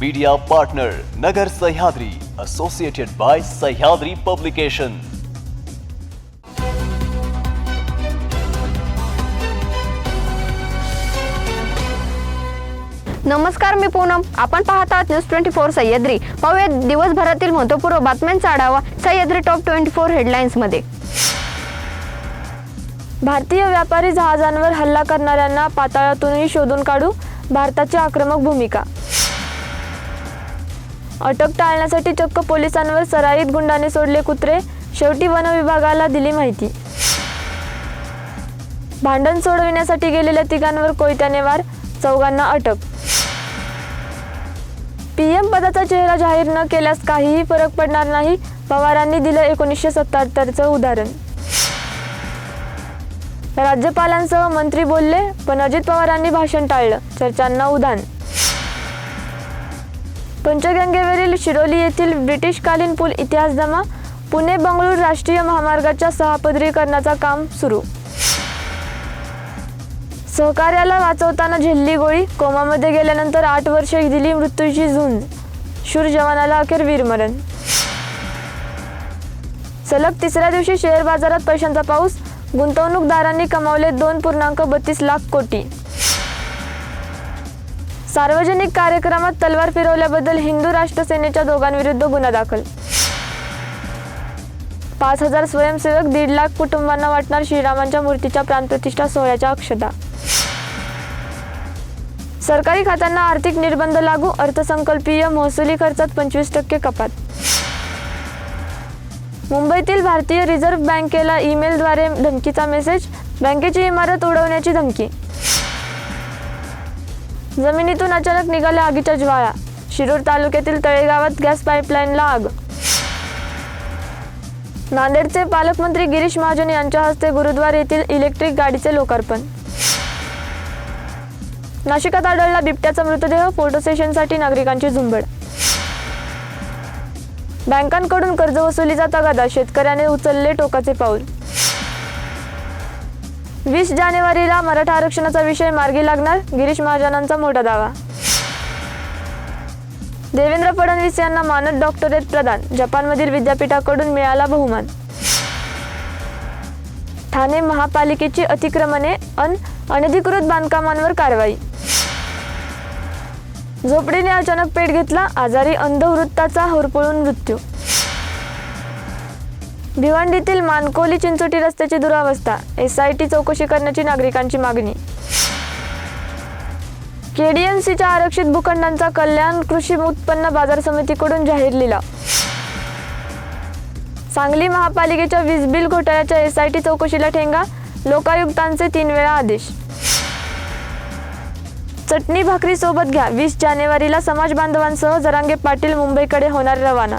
Media partner Nagar Sahyadri associated by Sahyadri publication नमस्कार मी पूनम. आपण पाहत आहात न्यूज ट्वेंटी फोर सह्याद्री. पाहूया दिवसभरातील महत्त्वपूर्ण बातम्यांचा आढावा सह्याद्री टॉप ट्वेंटी फोर हेडलाईन्समध्ये भारतीय व्यापारी जहाजांवर हल्ला करणाऱ्यांना पाताळातूनही शोधून काढू भारताची आक्रमक भूमिका. अटक टाळण्यासाठी चक्क पोलिसांवर सराईत गुंडाने सोडले कुत्रे. शेवटी वन विभागाला दिली माहिती. भांडण सोडविण्यासाठी गेलेल्या तिघांवर कोयत्याने वार चौघांना अटक. पीएम पदाचा चेहरा जाहीर न केल्यास काहीही फरक पडणार नाही पवारांनी दिलं एकोणीसशे सत्याहत्तरचं उदाहरण. राज्यपालांसह मंत्री बोलले पण अजित पवारांनी भाषण टाळलं चर्चांना उधाण. पंचगंगेवरील शिरोली येथील ब्रिटिशकालीन पूल इतिहास जमा. पुणे बंगळूर राष्ट्रीय महामार्गाच्या सहापदरीकरणाचा काम सुरू. सहकार्याला वाचवताना झेलली गोळी कोमामध्ये गेल्यानंतर आठ वर्षे दिली मृत्यूची झुंज. शूर जवानाला अखेर वीरमरण. सलग तिसऱ्या दिवशी शेअर बाजारात पैशांचा पाऊस. गुंतवणूकदारांनी कमावले दोन पूर्णांक बत्तीस लाख कोटी. सार्वजनिक कार्यक्रमात तलवार फिरवल्याबद्दल हिंदू राष्ट्र सेनेच्या दोघांविरुद्ध गुन्हा दाखल. पाच हजार स्वयंसेवक दीड लाख कुटुंबांना वाटणार श्रीरामांच्या मूर्तीच्या प्राणप्रतिष्ठा सोहळ्याच्या अक्षता. सरकारी खात्यांना आर्थिक निर्बंध लागू अर्थसंकल्पीय महसुली खर्चात पंचवीस टक्के कपात. मुंबईतील भारतीय रिझर्व्ह बँकेला ईमेलद्वारे धमकीचा मेसेज बँकेची इमारत उडवण्याची धमकी. जमिनीतून अचानक निघाल्या आगीच्या ज्वाळा शिरूर तालुक्यातील तळेगावात गॅस पाईपलाईनला आग नांदेडचे पालकमंत्री गिरीश महाजन यांच्या हस्ते गुरुद्वार येथील इलेक्ट्रिक गाडीचे लोकार्पण. नाशिकात आढळला बिबट्याचा मृतदेह फोटो सेशनसाठी नागरिकांची झुंबड. बँकांकडून कर्ज वसुलीचा तगादा शेतकऱ्याने उचलले टोकाचे पाऊल. वीस जानेवारीला मराठा आरक्षणाचा विषय मार्गी लागणार गिरीश महाजनांचा मोठा दावा. देवेंद्र फडणवीस यांना मानद डॉक्टरेट प्रदान जपानमधील विद्यापीठाकडून मिळाला बहुमान. ठाणे महापालिकेची अतिक्रमणे अन अनधिकृत बांधकामांवर कारवाई. झोपडीने अचानक पेट घेतला आजारी अंधवृत्ताचा होरपळून मृत्यू. भिवंडीतील मानकोली चिंचोटी रस्त्याची दुरावस्था एस आय टी चौकशी करण्याची नागरिकांची मागणी. केडीएमसीच्या आरक्षित भूखंडांचा कल्याण कृषी उत्पन्न बाजार समितीकडून जाहीर लिलाव. सांगली महापालिकेच्या वीज बिल घोटाळ्याच्या एस आय टी चौकशीला ठेंगा लोकायुक्तांचे तीन वेळा आदेश. चटणी भाकरी सोबत घ्या वीस जानेवारीला समाज बांधवांसह जरांगे पाटील मुंबईकडे होणार रवाना.